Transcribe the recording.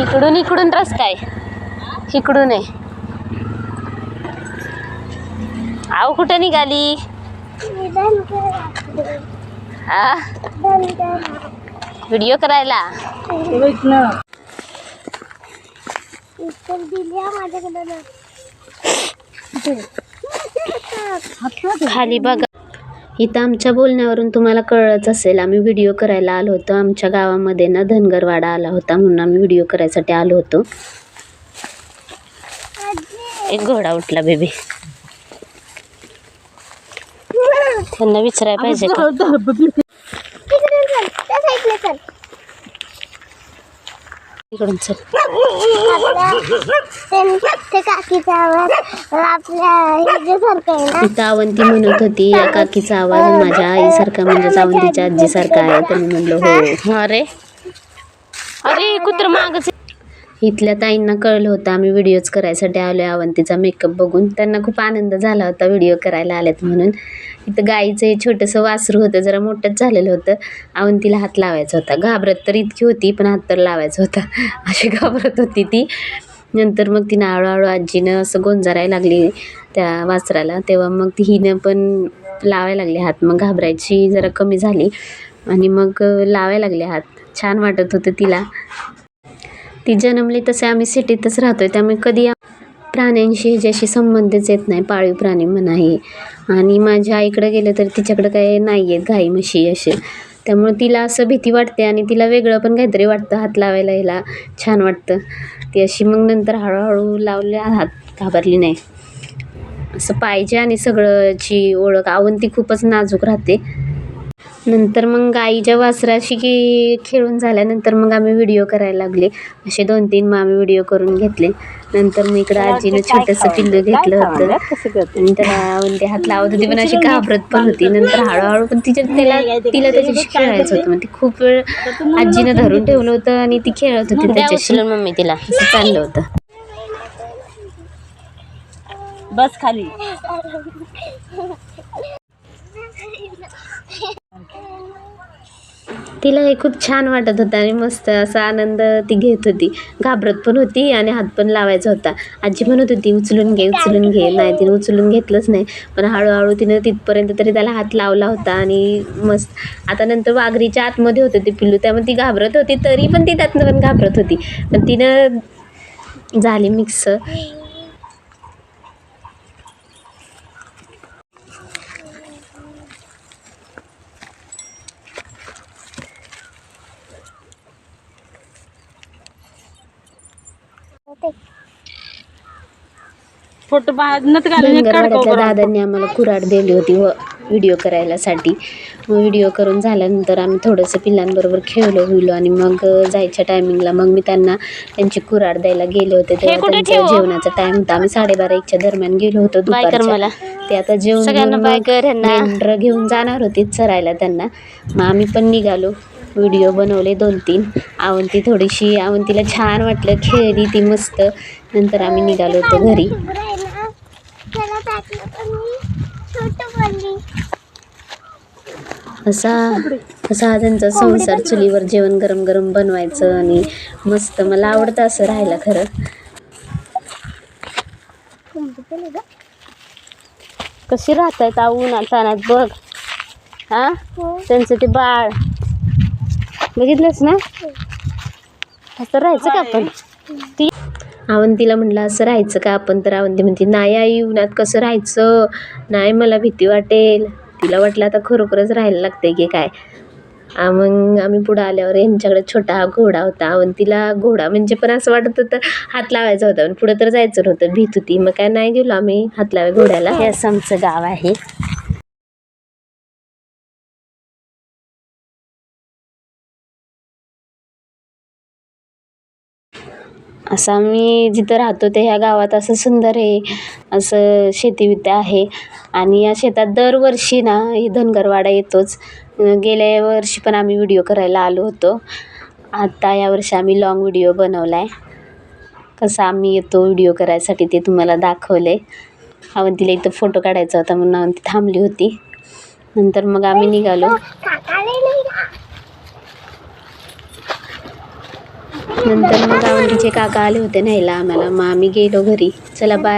इकडून इकडून रस्ता आहे. इकडून आहे. आव कुठं निघाली? हा व्हिडिओ करायला? खाली बघा. इथं आमच्या बोलण्यावरून तुम्हाला कळलंच असेल आम्ही व्हिडिओ करायला आलो होतो. आमच्या गावामध्ये ना धनगरवाडा आला होता म्हणून आम्ही व्हिडिओ करायसाठी आलो होतो. एक घोडा उठला बेबी त्यांना विचारायला पाहिजे का इकडून चल. इथं अवंती म्हणत होती या काकीचा आवाज माझ्या आईसारखा म्हणजेच अवंतीच्या आजीसारखा आहे तर मी म्हणलं हो. अरे. अरे कुत्र मागच इथल्या ताईंना कळलं होतं आम्ही व्हिडिओज करायसाठी आलो आहे अवंतीचा मेकअप बघून. त्यांना खूप आनंद झाला होता व्हिडिओ करायला आल्यात म्हणून. इथं गाईचं हे छोटंसं वासरू होतं जरा मोठंच झालेलं होतं. अवंतीला हात लावायचा होता. घाबरत तर इतकी होती पण हात तर लावायचा होता. अशी घाबरत होती ती. नंतर मग तिनं हळूहळू आजीनं असं गोंजारायला लागली त्या वासराला. तेव्हा मग ती हिनं पण लावायला लागली हात. मग घाबरायची जरा कमी झाली आणि मग लावायला लागले हात. छान वाटत होतं तिला. ती जन्मली तसे आम्ही सिटीतच राहतो आहे त्यामुळे कधी प्राण्यांशी ह्याच्याशी संबंधच येत नाही. पाळीव प्राणी म्हणा हे. आणि माझ्या आईकडे गेलं तर तिच्याकडं काही नाही आहेत गाई म्हशी असे. त्यामुळे तिला असं भीती वाटते आणि तिला वेगळं पण काहीतरी वाटतं हात लावायला हिला. छान वाटतं. ती अशी मग नंतर हळूहळू लावले हात घाबरली नाही. असं पाहिजे आणि सगळंची ओळख अवंती खूपच नाजूक राहते. नंतर मग गाईच्या वासराशी की खेळून झाल्यानंतर मग आम्ही व्हिडिओ करायला लागले. असे दोन तीन मग आम्ही व्हिडिओ करून घेतले. नंतर मग इकडं आजीनं छोटंसं पिल्लू घेतलं होतं. आणि त्याला म्हणते हात लावत होती पण अशी घाबरत पण होती. नंतर हळूहळू पण तिच्या त्याला तिला त्याच्याशी खेळायचं होतं. मग ती खूप वेळ आजीनं धरून ठेवलं होतं आणि ती खेळत होती त्याच्याशी. मम्मी तिला. असं चाललं होतं. बस खाली. तिला हे खूप छान वाटत होतं आणि मस्त असा आनंद ती घेत होती. घाबरत पण होती आणि हात पण लावायचा होता. आजी म्हणत होती उचलून घे उचलून घे. नाही तिने उचलून घेतलंच नाही. पण हळूहळू तिनं तिथपर्यंत तरी त्याला हात लावला होता आणि मस्त. आता नंतर वाघरीच्या आतमध्ये होतं ते पिल्लू. त्यामुळे ती घाबरत होती तरी पण ती त्यातनं पण घाबरत होती. पण तिनं झाली मिक्स फोटो बाहेर घालून एक काढ धनगरवाड्यातल्या दादांनी आम्हाला कुऱ्हाड दिली होती व व्हिडिओ करायलासाठी. मग व्हिडिओ करून झाल्यानंतर आम्ही थोडंसं पिल्लांबरोबर खेळलो बिलो आणि मग जायच्या टायमिंगला मग मी त्यांना त्यांची कुऱ्हाड द्यायला गेले होते. तेव्हा कुठे त्यांचा ठेवू? जेवणाचा टाइम होता. आम्ही साडेबारा एकच्या दरम्यान गेलो होतो बाय कर दुपारच्या. मला. ते आता जेवण सगळ्यांना घेऊन बाय मग कर ह्यांना. मेंढरं घेऊन जाणार होती चरायला त्यांना. मग आम्ही पण निघालो. व्हिडिओ बनवले दोन तीन. आवंती थोडीशी आवंतीला छान वाटलं खेळली ती मस्त. नंतर आम्ही निघालो होतो घरी. असा असा हा त्यांचा संसार चुलीवर जेवण गरम गरम बनवायचं आणि मस्त मला आवडतं असं राहायला खरं. कशी राहतात उन्हात तानात बघ. हा? हो. त्यांचं ते बाळ. बघितलंस ना? असं राहायचं का आपण? ती अवंतीला म्हणलं असं राहायचं का आपण? तर अवंती म्हणते नाही आई उन्हात कसं राहायचं? नाही मला भीती वाटेल. तिला वाटलं आता खरोखरच राहायला लागतंय की काय? मग आम्ही पुढं आल्यावर यांच्याकडे छोटा घोडा होता. अवंतीला घोडा म्हणजे पण असं वाटत होतं हात लावायचा होता. पण पुढं तर जायचं नव्हतं. भीत होती. मग काय नाही गेलो आम्ही हात लावाय घोड्याला. हे असं आमचं गाव आहे. असं आम्ही जिथं राहतो ते ह्या गावात असं सुंदर आहे असं शेतीविद्या आहे. आणि या शेतात दरवर्षी ना हे धनगरवाडा येतोच. गेल्या वर्षी पण आम्ही व्हिडिओ करायला आलो होतो. आता यावर्षी आम्ही लॉंग व्हिडिओ बनवला आहे कसं आम्ही येतो व्हिडिओ करायसाठी ते तुम्हाला दाखवलं आहे अवंतीला इथं फोटो काढायचा होता म्हणून अवंती थांबली होती. नंतर मग आम्ही निघालो काकाले नाही का नंतर मग आवडीचे काका आले होते न्यायला आम्हाला. मग आम्ही गेलो घरी. चला बाय